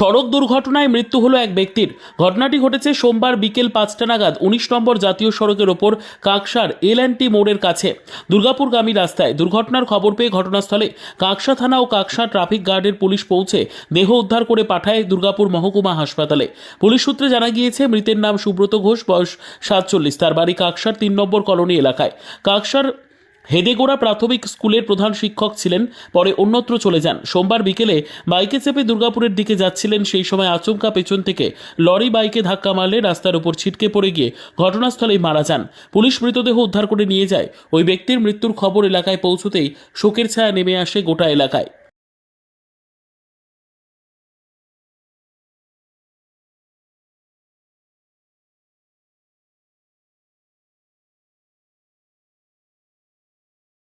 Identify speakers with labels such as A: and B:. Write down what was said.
A: সড়ক দুর্ঘটনায় মৃত্যু হলো এক ব্যক্তির। ঘটনাটি ঘটেছে সোমবার বিকেল পাঁচটা নাগাদ উনিশ নম্বর জাতীয় সড়কের ওপর কাকসার এল অ্যান্ড মোড়ের কাছে। দুর্গাপুরগামী রাস্তায় দুর্ঘটনার খবর পেয়ে ঘটনাস্থলে কাকসা থানা ও কাকসা ট্রাফিক গার্ডের পুলিশ পৌঁছে দেহ উদ্ধার করে পাঠায় দুর্গাপুর মহকুমা হাসপাতালে। পুলিশ সূত্রে জানা গিয়েছে, মৃতের নাম সুব্রত ঘোষ, বয়স সাতচল্লিশ। তার বাড়ি কাকসার তিন নম্বর কলোনি এলাকায়। কাকসার হেদেগোড়া প্রাথমিক স্কুলের প্রধান শিক্ষক ছিলেন, পরে অন্যত্র চলে যান। সোমবার বিকেলে বাইকে চেপে দুর্গাপুরের দিকে যাচ্ছিলেন, সেই সময় আচমকা পেছন থেকে লরি বাইকে ধাক্কা মারলে রাস্তার উপর ছিটকে পড়ে গিয়ে ঘটনাস্থলেই মারা যান। পুলিশ মৃতদেহ উদ্ধার করে নিয়ে যায়। ওই ব্যক্তির মৃত্যুর খবর এলাকায় পৌঁছতেই শোকের ছায়া নেমে আসে গোটা এলাকায়।